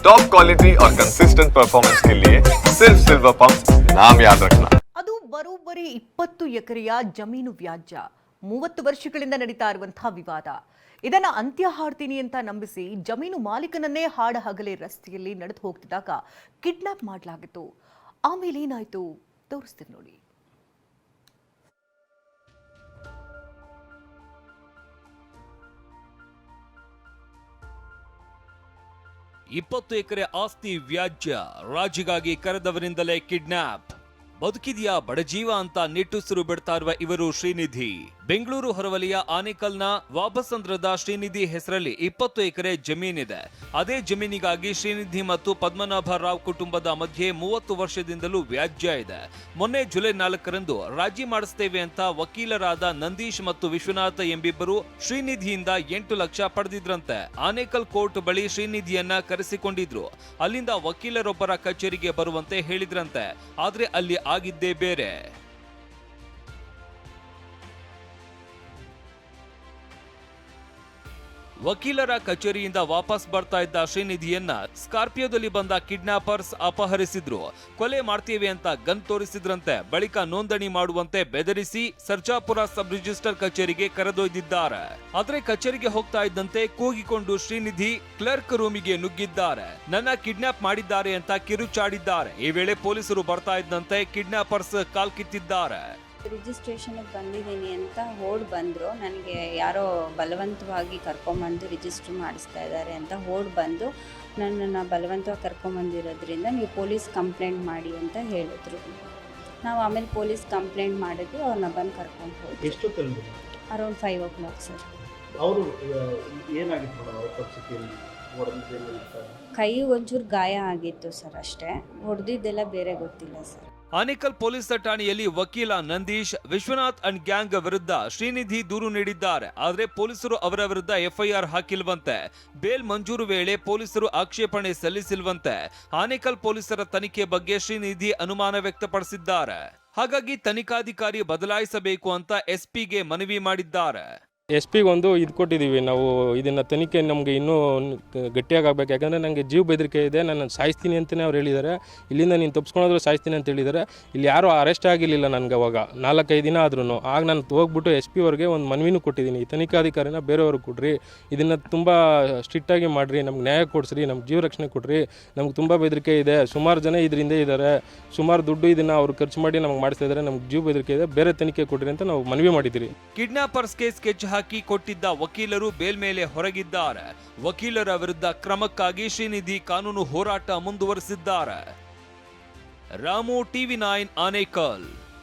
Top quality और consistent performance के लिए सिर्फ सिल्वर पंप नाम याद रखना ಅದು ಬರೋಬ್ಬರಿ ಇಪ್ಪತ್ತು ಎಕರೆಯ ಜಮೀನು ವ್ಯಾಜ್ಯ ಮೂವತ್ತು ವರ್ಷಗಳಿಂದ ನಡೀತಾ ಇರುವಂತಹ ವಿವಾದ ಇದನ್ನ ಅಂತ್ಯ ಹಾಡ್ತೀನಿ ಅಂತ ನಂಬಿಸಿ ಜಮೀನು ಮಾಲೀಕನನ್ನೇ ಹಾಡ ಹಗಲೇ ರಸ್ತೆಯಲ್ಲಿ ನಡೆದು ಹೋಗ್ತಿದ್ದಾಗ ಕಿಡ್ನಾಪ್ ಮಾಡಲಾಗಿತ್ತು ಆಮೇಲೆ ಏನಾಯ್ತು ತೋರಿಸ್ತೀನಿ ನೋಡಿ ಇಪ್ಪತ್ತು ಎಕರೆ ಆಸ್ತಿ ವ್ಯಾಜ್ಯ. ರಾಜಿಗಾಗಿ ಕರೆದವರಿಂದಲೇ ಕಿಡ್ನಾಪ್. ಬದುಕಿದೆಯಾ ಬಡಜೀವ ಅಂತ ನಿಟ್ಟುಸಿರು ಬಿಡ್ತಾ ಇರುವ ಇವರು ಶ್ರೀನಿಧಿ. ಬೆಂಗಳೂರು ಹೊರವಲಿಯ ಆನೇಕಲ್ನ ವಾಬಸಂದ್ರದ ಶ್ರೀನಿಧಿ ಹೆಸರಲ್ಲಿ ಇಪ್ಪತ್ತು ಎಕರೆ ಜಮೀನಿದೆ. ಅದೇ ಜಮೀನಿಗಾಗಿ ಶ್ರೀನಿಧಿ ಮತ್ತು ಪದ್ಮನಾಭ ರಾವ್ ಕುಟುಂಬದ ಮಧ್ಯೆ ಮೂವತ್ತು ವರ್ಷದಿಂದಲೂ ವ್ಯಾಜ್ಯ ಇದೆ. ಮೊನ್ನೆ ಜುಲೈ ನಾಲ್ಕರಂದು ರಾಜಿ ಮಾಡಿಸ್ತೇವೆ ಅಂತ ವಕೀಲರಾದ ನಂದೀಶ್ ಮತ್ತು ವಿಶ್ವನಾಥ ಎಂಬಿಬ್ಬರು ಶ್ರೀನಿಧಿಯಿಂದ ಎಂಟು ಲಕ್ಷ ಪಡೆದಿದ್ರಂತೆ. ಆನೇಕಲ್ ಕೋರ್ಟ್ ಬಳಿ ಶ್ರೀನಿಧಿಯನ್ನ ಕರೆಸಿಕೊಂಡಿದ್ರು. ಅಲ್ಲಿಂದ ವಕೀಲರೊಬ್ಬರ ಕಚೇರಿಗೆ ಬರುವಂತೆ ಹೇಳಿದ್ರಂತೆ. ಆದ್ರೆ ಅಲ್ಲಿ ಆಗಿದ್ದೇ ಬೇರೆ. ವಕೀಲರ ಕಚೇರಿಯಿಂದ ವಾಪಸ್ ಬರ್ತಾ ಇದ್ದ ಶ್ರೀನಿಧಿಯನ್ನ ಸ್ಕಾರ್ಪಿಯೋದಲ್ಲಿ ಬಂದ ಕಿಡ್ನಾಪರ್ಸ್ ಅಪಹರಿಸಿದ್ರು. ಕೊಲೆ ಮಾಡ್ತೀವಿ ಅಂತ ಗನ್ ತೋರಿಸಿದ್ರಂತೆ, ಬಳಿಕ ನೋಂದಣಿ ಮಾಡುವಂತೆ ಬೆದರಿಸಿ ಸರ್ಜಾಪುರ ಸಬ್ ರಿಜಿಸ್ಟರ್ ಕಚೇರಿಗೆ ಕರೆದೊಯ್ದಿದ್ದಾರೆ. ಆದ್ರೆ ಕಚೇರಿಗೆ ಹೋಗ್ತಾ ಇದ್ದಂತೆ ಕೂಗಿಕೊಂಡು ಶ್ರೀನಿಧಿ ಕ್ಲರ್ಕ್ ರೂಮಿಗೆ ನುಗ್ಗಿದ್ದಾರೆ. ನನ್ನ ಕಿಡ್ನಾಪ್ ಮಾಡಿದ್ದಾರೆ ಅಂತ ಕಿರುಚಾಡಿದ್ದಾರೆ. ಈ ವೇಳೆ ಪೊಲೀಸರು ಬರ್ತಾ ಇದ್ದಂತೆ ಕಿಡ್ನಾಪರ್ಸ್ ಕಾಲ್ಕಿತ್ತಿದ್ದಾರೆ ರಿಜಿಸ್ಟ್ರೇಷನ್ಗೆ ಬಂದಿದ್ದೀನಿ ಅಂತ ಓಡ್ ಬಂದರು. ನನಗೆ ಯಾರೋ ಬಲವಂತವಾಗಿ ಕರ್ಕೊಂಬಂದು ರಿಜಿಸ್ಟ್ರ್ ಮಾಡಿಸ್ತಾ ಇದ್ದಾರೆ ಅಂತ ಓಡ್ ಬಂದು ನನ್ನನ್ನು ಬಲವಂತವಾಗಿ ಕರ್ಕೊಂಬಂದಿರೋದ್ರಿಂದ ನೀವು ಪೊಲೀಸ್ ಕಂಪ್ಲೇಂಟ್ ಮಾಡಿ ಅಂತ ಹೇಳಿದ್ರು. ನಾವು ಆಮೇಲೆ ಪೊಲೀಸ್ ಕಂಪ್ಲೇಂಟ್ ಮಾಡಿದ್ವಿ ಅವ್ರನ್ನ ಬಂದು ಕರ್ಕೊಂಡು ಹೋಗಿ ಎಷ್ಟು around five o'clock sir ಅವರು ಏನಾಗಿತ್ತು ಪರಿಸ್ಥಿತಿಯಲ್ಲಿ? ಕೈಗೆ ಒಂಚೂರು ಗಾಯ ಆಗಿತ್ತು ಸರ್ ಅಷ್ಟೇ. ಹೊಡೆದಿದ್ದೆಲ್ಲ ಬೇರೆ ಗೊತ್ತಿಲ್ಲ ಸರ್. ಆನೇಕಲ್ ಪೊಲೀಸ್ ಠಾಣೆಯಲ್ಲಿ ವಕೀಲ ನಂದೀಶ್, ವಿಶ್ವನಾಥ್ ಅಂಡ್ ಗ್ಯಾಂಗ್ ವಿರುದ್ಧ ಶ್ರೀನಿಧಿ ದೂರು ನೀಡಿದ್ದಾರೆ. ಆದರೆ ಪೊಲೀಸರು ಅವರ ವಿರುದ್ಧ ಎಫ್ಐಆರ್ ಹಾಕಿಲ್ವಂತೆ. ಬೇಲ್ ಮಂಜೂರು ವೇಳೆ ಪೊಲೀಸರು ಆಕ್ಷೇಪಣೆ ಸಲ್ಲಿಸಿಲ್ವಂತೆ. ಆನೇಕಲ್ ಪೊಲೀಸರ ತನಿಖೆ ಬಗ್ಗೆ ಶ್ರೀನಿಧಿ ಅನುಮಾನ ವ್ಯಕ್ತಪಡಿಸಿದ್ದಾರೆ. ಹಾಗಾಗಿ ತನಿಖಾಧಿಕಾರಿ ಬದಲಾಯಿಸಬೇಕು ಅಂತ ಎಸ್ಪಿಗೆ ಮನವಿ ಮಾಡಿದ್ದಾರೆ. ಎಸ್ ಪಿಗೊಂದು ಇದು ಕೊಟ್ಟಿದ್ದೀವಿ. ನಾವು ಇದನ್ನು ತನಿಖೆ ನಮಗೆ ಇನ್ನೂ ಗಟ್ಟಿಯಾಗಿ ಆಗಬೇಕು ಯಾಕಂದರೆ ನನಗೆ ಜೀವ ಬೆದರಿಕೆ ಇದೆ. ನಾನು ಸಾಯಿಸ್ತೀನಿ ಅಂತಲೇ ಅವ್ರು ಹೇಳಿದ್ದಾರೆ. ಇಲ್ಲಿಂದ ನೀನು ತಪ್ಪಿಸ್ಕೊಂಡ್ರೆ ಸಾಯಿಸ್ತೀನಿ ಅಂತ ಹೇಳಿದ್ದಾರೆ. ಇಲ್ಲಿ ಯಾರೂ ಅರೆಸ್ಟ್ ಆಗಿರಲಿಲ್ಲ ನನಗೆ ಅವಾಗ. ನಾಲ್ಕೈದು ದಿನ ಆದ್ರೂ ಆಗ ನಾನು ಹೋಗ್ಬಿಟ್ಟು ಎಸ್ ಪಿ ಅವ್ರಿಗೆ ಒಂದು ಮನವಿನೂ ಕೊಟ್ಟಿದ್ದೀನಿ. ತನಿಖಾಧಿಕಾರಿನ ಬೇರೆಯವ್ರಿಗೆ ಕೊಡ್ರಿ. ಇದನ್ನು ತುಂಬ ಸ್ಟ್ರಿಕ್ಟಾಗಿ ಮಾಡಿರಿ. ನಮ್ಗೆ ನ್ಯಾಯ ಕೊಡಿಸ್ರಿ. ನಮ್ಗೆ ಜೀವ ರಕ್ಷಣೆ ಕೊಡ್ರಿ. ನಮ್ಗೆ ತುಂಬ ಬೆದರಿಕೆ ಇದೆ. ಸುಮಾರು ಜನ ಇದರಿಂದ ಇದ್ದಾರೆ. ಸುಮಾರು ದುಡ್ಡು ಇದನ್ನು ಅವ್ರು ಖರ್ಚು ಮಾಡಿ ನಮ್ಗೆ ಮಾಡಿಸ್ತಾ ಇದ್ದಾರೆ. ನಮ್ಗೆ ಜೀವ ಬೆದರಿಕೆ ಇದೆ. ಬೇರೆ ತನಿಖೆ ಕೊಡ್ರಿ ಅಂತ ನಾವು ಮನವಿ ಮಾಡಿದ್ದೀರಿ. ಕೇಸ್ ಸ್ಕೆಚ್ ಹಾಕಿ ಕೊಟ್ಟಿದ್ದ ವಕೀಲರು ಬೇಲ್ ಮೇಲೆ ಹೊರಗಿದ್ದಾರೆ. ವಕೀಲರ ವಿರುದ್ಧ ಕ್ರಮಕ್ಕಾಗಿ ಶ್ರೀನಿಧಿ ಕಾನೂನು ಹೋರಾಟ ಮುಂದುವರೆಸಿದ್ದಾರೆ. Ramu TV nine Anekal.